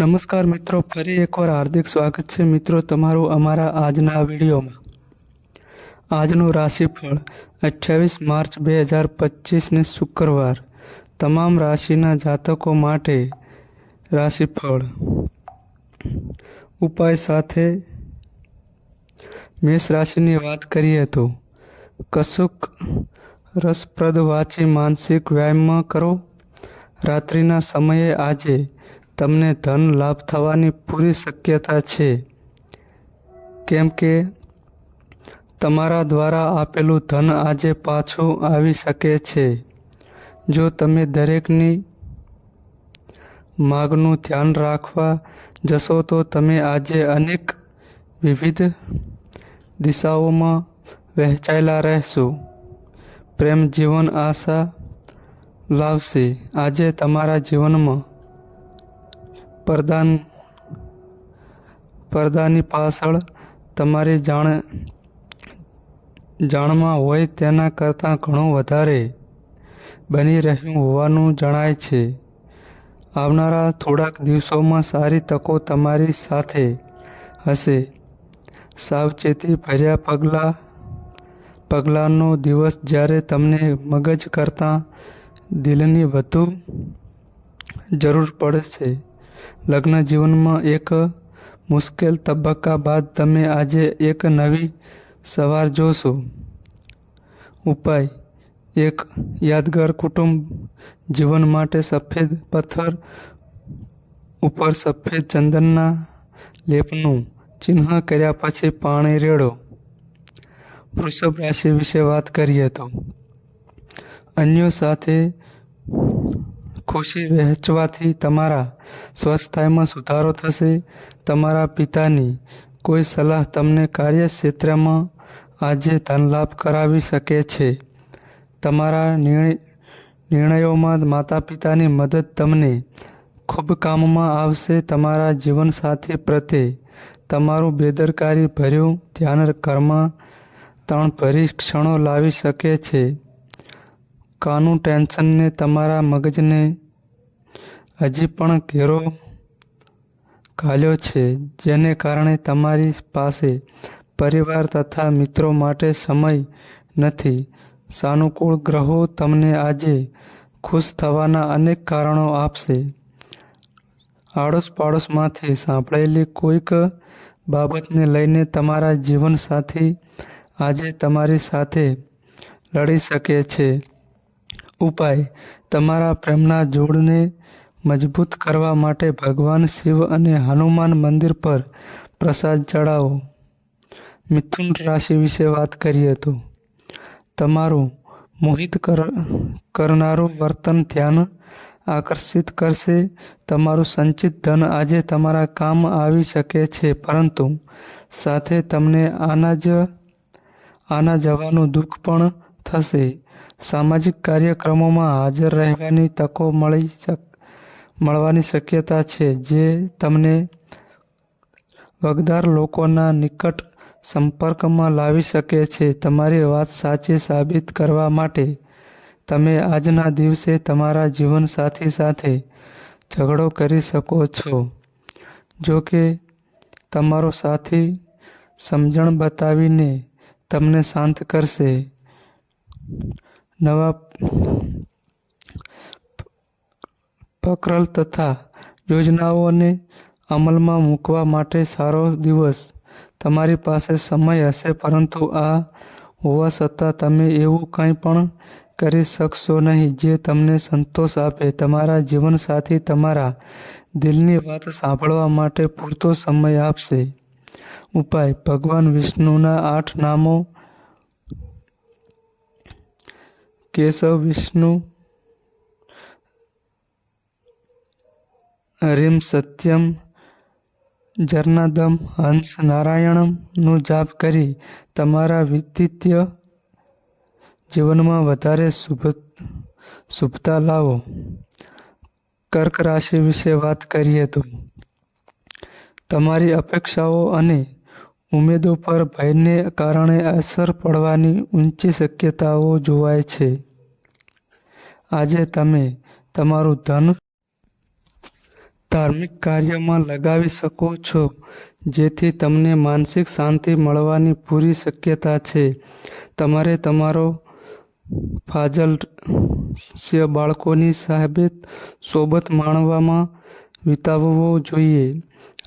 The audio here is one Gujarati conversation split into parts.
નમસ્કાર મિત્રો, ફરી એકવાર હાર્દિક સ્વાગત છે મિત્રો તમારું અમારા આજના વિડીયોમાં. આજનું રાશિફળ અઠ્યાવીસ માર્ચ બે હજાર પચીસને શુક્રવાર. તમામ રાશિના જાતકો માટે રાશિફળ. ઉપાય સાથે મેષ રાશિની વાત કરીએ તો, કશુંક રસપ્રદ વાંચી માનસિક વ્યાયામ કરો. રાત્રિના સમયે આજે તમને ધન લાભ થવાની પૂરી શક્યતા છે. કેમ કે તમારા દ્વારા આપેલું ધન આજે પાછું આવી શકે છે. જો તમે દરેકની માગનું ધ્યાન રાખવા જશો તો તમે આજે અનેક વિવિધ દિશાઓમાં વહેંચાયેલા રહેશો. પ્રેમ જીવન આશા લાવશે. આજે તમારા જીવનમાં પડદાન પડદાની પાછળ તમારી જાણ, જાણમાં હોય તેના કરતાં ઘણું વધારે બની રહ્યું હોવાનું જણાય છે. આવનારા થોડાક દિવસોમાં સારી તકો તમારી સાથે હશે. સાવચેતી ભર્યા પગલાં, પગલાંનો દિવસ જ્યારે તમને મગજ કરતાં દિલની વધુ જરૂર પડશે. લગ્ન જીવનમાં એક મુશ્કેલ તબક્કા બાદ તમે આજે એક નવી સવાર જોશો. ઉપાય. એક યાદગાર કુટુંબ જીવન માટે સફેદ પથ્થર ઉપર સફેદ ચંદનના લેપનું ચિહ્ન કર્યા પછી પાણી રેડો. વૃષભ રાશિ વિશે વાત કરીએ તો. અન્યો સાથે ખુશી વહેંચવાથી તમારા સ્વસ્થતામાં સુધારો થશે. તમારા પિતાની કોઈ સલાહ તમને કાર્યક્ષેત્રમાં આજે ધનલાભ કરાવી શકે છે. તમારા નિર્ણય, નિર્ણયોમાં માતા પિતાની મદદ તમને ખૂબ કામમાં આવશે. તમારા જીવનસાથી પ્રત્યે તમારું બેદરકારી ભર્યું ધ્યાન, કરમાં ત્રણ ભરી ક્ષણો લાવી શકે છે. કાનું ટેન્શનને તમારા મગજને હજી પણ ઘેરો ઘાલ્યો છે, જેને કારણે તમારી પાસે પરિવાર તથા મિત્રો માટે સમય નથી. સાનુકૂળ ગ્રહો તમને આજે ખુશ થવાના અનેક કારણો આપશે. આડોશ પાડોશમાંથી સાંભળેલી કોઈક બાબતને લઈને તમારા જીવનસાથી આજે તમારી સાથે લડી શકે છે. ઉપાય. તમારા પ્રેમના જોડને મજબૂત કરવા માટે ભગવાન શિવ અને હનુમાન મંદિર પર પ્રસાદ ચડાવો. મિથુન રાશિ વિશે વાત કરીએ તો, તમારું મોહિત કર, કરનારું વર્તન ધ્યાન આકર્ષિત કરશે. તમારું સંચિત ધન આજે તમારા કામ આવી શકે છે, પરંતુ સાથે તમને આના જ, આના જવાનું દુઃખ પણ થશે. સામાજિક કાર્યક્રમોમાં હાજર રહેવાની તકો મળી શક, મળવાની શક્યતા છે, જે તમને વગદાર લોકોના નિકટ સંપર્કમાં લાવી શકે છે. તમારી વાત સાચી સાબિત કરવા માટે તમે આજના દિવસે તમારા જીવનસાથી સાથે ઝઘડો કરી શકો છો. જો કે તમારો સાથી સમજણ બતાવીને તમને શાંત કરશે. નવા પકરલ તથા યોજનાઓને અમલમાં મૂકવા માટે સારો દિવસ. તમારી પાસે સમય હશે, પરંતુ આ હોવા છતાં તમે એવું કંઈ પણ કરી શકશો નહીં જે તમને સંતોષ આપે. તમારા જીવનસાથી તમારા દિલની વાત સાંભળવા માટે પૂરતો સમય આપશે. ઉપાય. ભગવાન વિષ્ણુના આઠ નામો કેશવ વિષ્ણુ, હરિમ સત્યમ, જર્નાદમ, હંસ નારાયણમનું જાપ કરી તમારા વિદિત્ય જીવનમાં વધારે શુભ, શુભતા લાવો. કર્ક રાશિ વિશે વાત કરીએ તો તમારી અપેક્ષાઓ અને ઉમેદો પર ભયને કારણે અસર પડવાની ઊંચી શક્યતાઓ જોવાય છે. આજે તમે તમારું ધન ધાર્મિક કાર્યમાં લગાવી શકો છો, જેથી તમને માનસિક શાંતિ મળવાની પૂરી શક્યતા છે. તમારે તમારો ફાજલ બાળકોની સાહેબે સોબત માણવામાં વિતાવવો જોઈએ.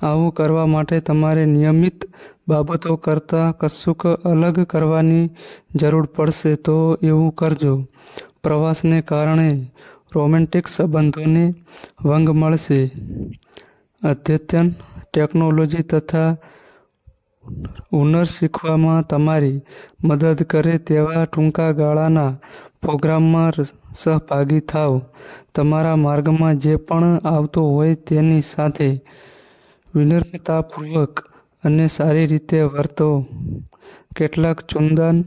આવું કરવા માટે તમારે નિયમિત બાબતો કરતાં કશુંક અલગ કરવાની જરૂર પડશે તો એવું કરજો. પ્રવાસને કારણે રોમેન્ટિક સંબંધોને વંગ મળશે. અદ્યતન ટેકનોલોજી તથા હુનર શીખવામાં તમારી મદદ કરે તેવા ટૂંકા ગાળાના પ્રોગ્રામમાં સહભાગી થાવ તમારા માર્ગમાં જે પણ આવતો હોય તેની સાથે વિનમ્રતાપૂર્વક અને સારી રીતે વર્તો. કેટલાક ચુંદન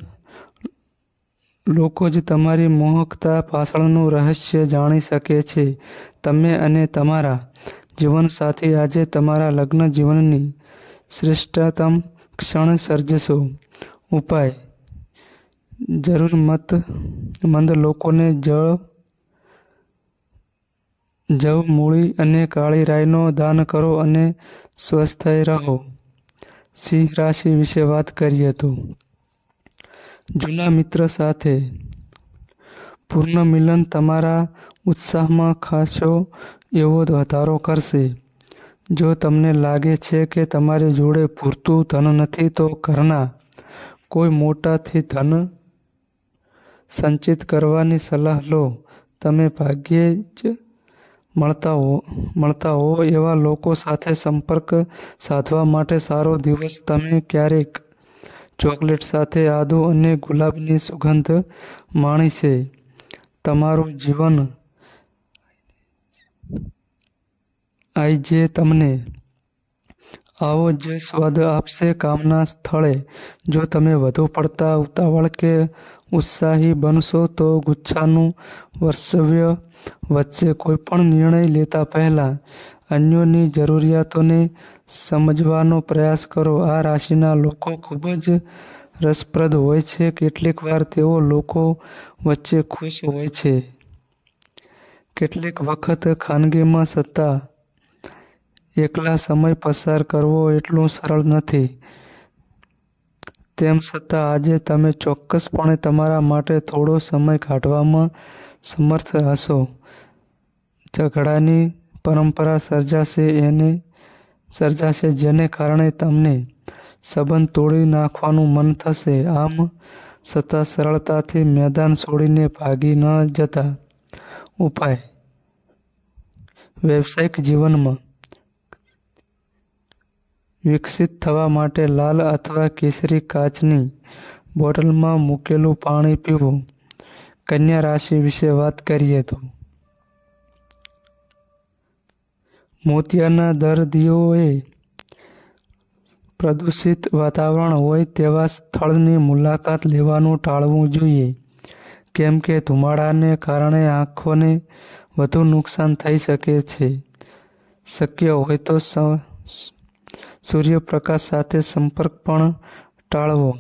લોકો જ તમારી મોહકતા પાછળનું રહસ્ય જાણી શકે છે, તમે અને તમારા જીવનસાથી આજે તમારા લગ્ન જીવનની શ્રેષ્ઠતમ ક્ષણ સર્જશો. ઉપાય જરૂરમત મંદ લોકોને જળ જવ મૂળી અને કાળી રાઈનો દાન કરો અને સ્વસ્થ રહો. સિંહ રાશિ વિશે વાત કરીએ તો. જૂના મિત્ર સાથે. પૂર્ણ મિલન તમારા ઉત્સાહમાં ખાસો એવો વધારો કરશે. જો તમને લાગે છે કે તમારી જોડે પૂરતું ધન નથી તો ઘરના કોઈ મોટાથી ધન સંચિત કરવાની સલાહ લો. તમે ભાગ્યે જ મળતા હો મળતા હો એવા લોકો સાથે સંપર્ક સાધવા માટે સારો દિવસ તમે ક્યારેક ચોકલેટ સાથે આદુ અને ગુલાબની સુગંધ માણી છે. તમારું જીવન આઈ જે તમને આવો જ સ્વાદ આપશે કામના સ્થળે. જો તમે વધુ પડતા ઉતાવળ કે ઉત્સાહી બનશો તો ગુચ્છાનું વર્ચવ્ય વચ્ચે કોઈ પણ નિર્ણય લેતા પહેલા અન્યોની જરૂરિયાતોને સમજવાનો પ્રયાસ કરો. આ રાશિના લોકો ખૂબ જ રસપ્રદ હોય છે. કેટલીક વાર તેઓ લોકો વચ્ચે ખુશ હોય છે. કેટલીક વખત ખાનગીમાં સત્તા, એકલા સમય પસાર કરવો એટલું સરળ નથી. તેમ છતાં આજે તમે ચોક્કસપણે તમારા માટે થોડો સમય કાઢવામાં સમર્થ હશો. ઝઘડાની પરંપરા સર્જાશે એને સર્જાશે, જેને કારણે તમને સંબંધ તોડી નાખવાનું મન થશે. આમ છતાં સરળતાથી મેદાન છોડીને ભાગી ન જતા ઉપાય. વ્યવસાયિક જીવનમાં વિકસિત થવા માટે લાલ અથવા કેસરી કાચની બોટલમાં મૂકેલું પાણી પીવું. કન્યા રાશિ વિશે વાત કરીએ તો મોતિયાના દર્દીઓએ પ્રદૂષિત વાતાવરણ હોય તેવા સ્થળની મુલાકાત લેવાનું ટાળવું જોઈએ. કેમ કે ધુમાડાને કારણે આંખોને વધુ નુકસાન થઈ શકે છે. શક્ય હોય તો સૂર્યપ્રકાશ સાથે સંપર્ક પણ ટાળવો.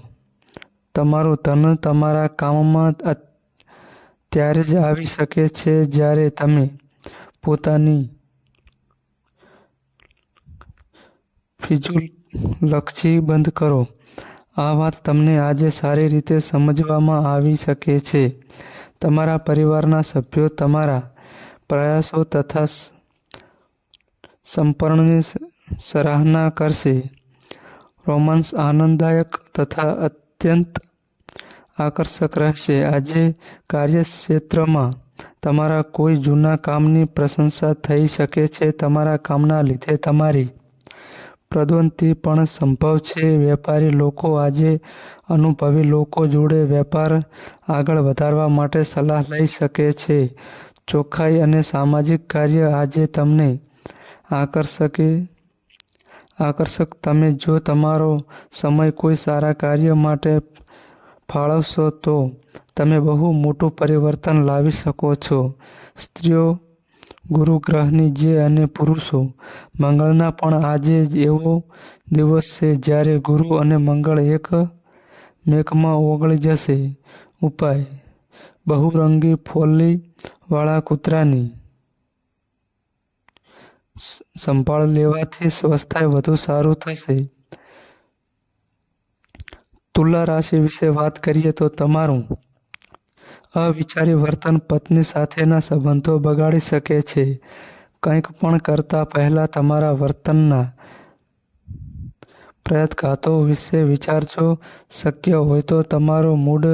તમારું ધન તમારા કામમાં ત્યારે જ આવી શકે છે જ્યારે તમે પોતાની ફિજુલક્ષી બંધ કરો. આ વાત તમને આજે સારી રીતે સમજવામાં આવી શકે છે. તમારા પરિવારના સભ્યો તમારા પ્રયાસો તથા સંપર્ણની સરાહના કરશે. રોમાન્સ આનંદદાયક તથા અત્યંત આકર્ષક રહેશે. આજે કાર્યક્ષેત્રમાં તમારા કોઈ જૂના કામની પ્રશંસા થઈ શકે છે. તમારા કામના લીધે તમારી પદોન્નતિ પણ સંભવ છે. વેપારી લોકો આજે અનુભવી લોકો જોડે વેપાર આગળ વધારવા માટે સલાહ લઈ શકે છે. ચોખ્ખાઈ અને સામાજિક કાર્ય આજે તમને આકર્ષકે, આકર્ષક. તમે જો તમારો સમય કોઈ સારા કાર્ય માટે ફાળવશો તો તમે બહુ મોટું પરિવર્તન લાવી શકો છો. સ્ત્રીઓ ગુરુ ગ્રહની જે અને પુરુષો, મંગળના પણ આજે જ એવો દિવસ છે જ્યારે ગુરુ અને મંગળ એક મેકમાં ઓગળી જશે. ઉપાય, બહુરંગી ફોલ્લી વાળા કૂતરાની સંભાળ લેવાથી સ્વસ્થાય વધુ સારું થશે. તુલા રાશિ વિશે વાત કરીએ તો તમારું અવિચારી વર્તન પત્ની સાથેના સંબંધો બગાડી શકે છે. કંઈક પણ કરતા પહેલાં તમારા વર્તનના પ્રયત્કાતો વિશે વિચારજો. શક્ય હોય તો તમારો મૂડ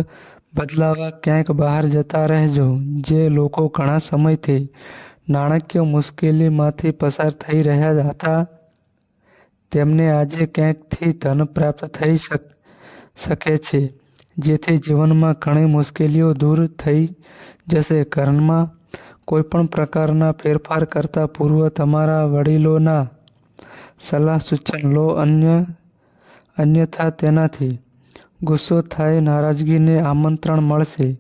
બદલાવા ક્યાંક બહાર જતા રહેજો. જે લોકો ઘણા સમયથી નાણાકીય મુશ્કેલીમાંથી પસાર થઈ રહ્યા હતા, તેમને આજે ક્યાંકથી ધન પ્રાપ્ત થઈ શક શકે છે, જેથી જીવનમાં ઘણી મુશ્કેલીઓ દૂર થઈ જશે. ઘરમાં કોઈ પણ પ્રકારના ફેરફાર કરતાં પૂર્વ તમારા વડીલોના સલાહ સૂચન લો, અન્ય, અન્યથા તેનાથી ગુસ્સો થાય, નારાજગીને આમંત્રણ મળશે.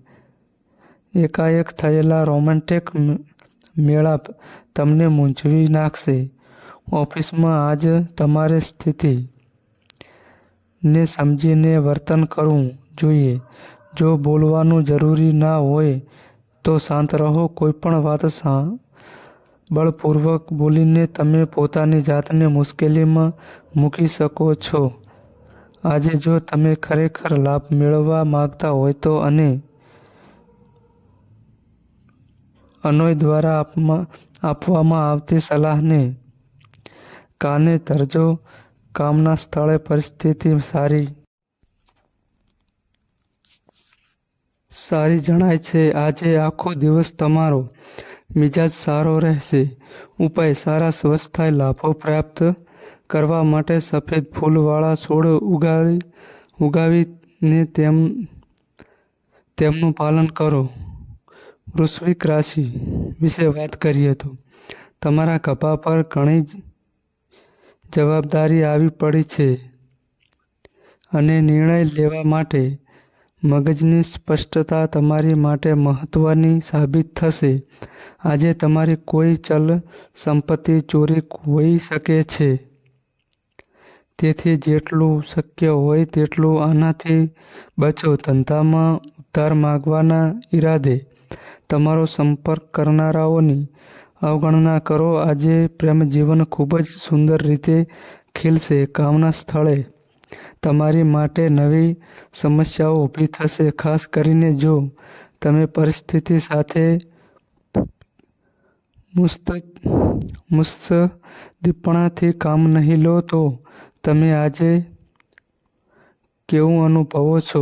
એકાએક થયેલા રોમેન્ટિક મેળાપ તમને મૂંઝવી નાખશે. ઓફિસમાં આજ તમારે સ્થિતિ ને સમજીને વર્તન કરવું જોઈએ. જો બોલવાનું જરૂરી ના હોય તો શાંત રહો. કોઈ પણ વાત બળપૂર્વક બોલીને તમે પોતાની જાતને મુશ્કેલીમાં મૂકી શકો છો. આજે જો તમે ખરેખર લાભ મેળવવા માંગતા હોય તો અને અનોય દ્વારા આપવામાં આવતી સલાહને કાને ધરજો. કામના સ્થળે પરિસ્થિતિ સારી. સારી જણાય છે, આજે આખો દિવસ તમારો મિજાજ સારો રહેશે. ઉપાય સારા સ્વસ્થાય લાભો પ્રાપ્ત કરવા માટે સફેદ ફૂલવાળા છોડ ઉગાવી ઉગાવીને તેમ, તેમનું પાલન કરો. વૃશ્વિક રાશિ વિશે વાત કરીએ તો, તમારા કપા પર ઘણી જ જવાબદારી આવી પડી છે અને નિર્ણય લેવા માટે મગજની સ્પષ્ટતા તમારી માટે મહત્વની સાબિત થશે. આજે તમારી કોઈ ચલ સંપત્તિ ચોરી હોઈ શકે છે. તેથી જેટલું શક્ય હોય તેટલું આનાથી બચો. ધંધામાં ઉધાર માગવાના ઈરાદે તમારો સંપર્ક કરનારાઓની અવગણના કરો. આજે પ્રેમ જીવન ખૂબ જ સુંદર રીતે ખીલશે. કામના સ્થળે તમારી માટે નવી સમસ્યાઓ ઊભી થશે. ખાસ કરીને જો તમે પરિસ્થિતિ સાથે મુસ્ત, મુસ્તદીપણાથી કામ નહીં લો, તો તમે આજે કેવું અનુભવો છો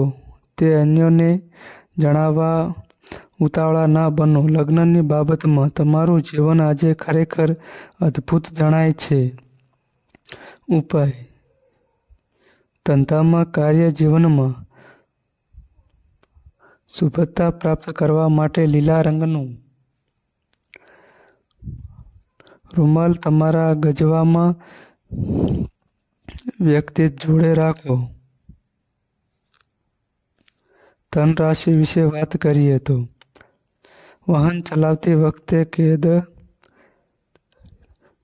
તે અન્યોને જણાવવા ઉતાવળા ના બનો. લગ્નની બાબતમાં તમારું જીવન આજે ખરેખર અદ્ભુત જણાય છે. ઉપાય. ધંધામાં, કાર્ય જીવનમાં શુભતા પ્રાપ્ત કરવા માટે લીલા રંગનું. રૂમાલ તમારા ગજવામાં વ્યક્તિ જોડે રાખો. ધન રાશિ વિશે વાત કરીએ તો વાહન ચલાવતી વખતે કેદ,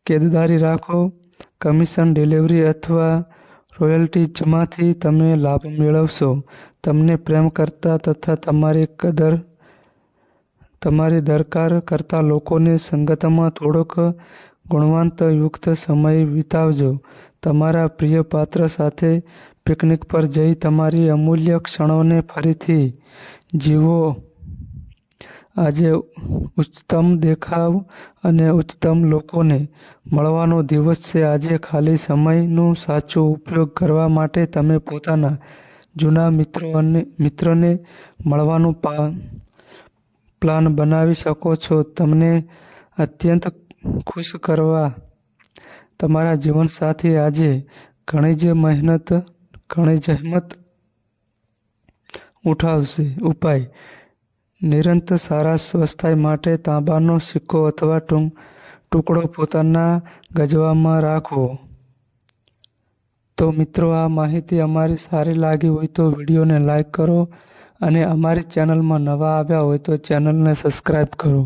કેદદારી રાખો, કમિશન ડિલિવરી અથવા રોયલ્ટી જમાથી તમે લાભ મેળવશો. તમને પ્રેમ કરતા તથા તમારી કદર, તમારી દરકાર કરતા લોકોની સંગતમાં થોડોક ગુણવંતયુક્ત સમય વિતાવજો. તમારા પ્રિય પાત્ર સાથે પિકનિક પર જઈ તમારી અમૂલ્ય ક્ષણોને ફરીથી જીવો. આજે ઉચ્ચતમ દેખાવ અને ઉચ્ચતમ લોકોને મળવાનો દિવસ છે. આજે ખાલી સમયનો સાચો ઉપયોગ કરવા માટે તમે પોતાના જૂના મિત્રો અને મિત્રને મળવાનું પ્લાન બનાવી શકો છો. તમને અત્યંત ખુશ કરવા તમારા જીવનસાથી આજે ઘણી જ મહેનત, ઘણી જહેમત ઉઠાવશે. ઉપાય નિરંતર સારા સ્વસ્થાય માટે તાંબાનો સિક્કો અથવા ટૂંક ટુકડો પોતાના ગજવામાં રાખવો. તો મિત્રો, આ માહિતી અમારી સારી લાગી હોય તો વિડીયોને લાઈક કરો અને અમારી ચેનલમાં નવા આવ્યા હોય તો ચેનલને સબસ્ક્રાઈબ કરો.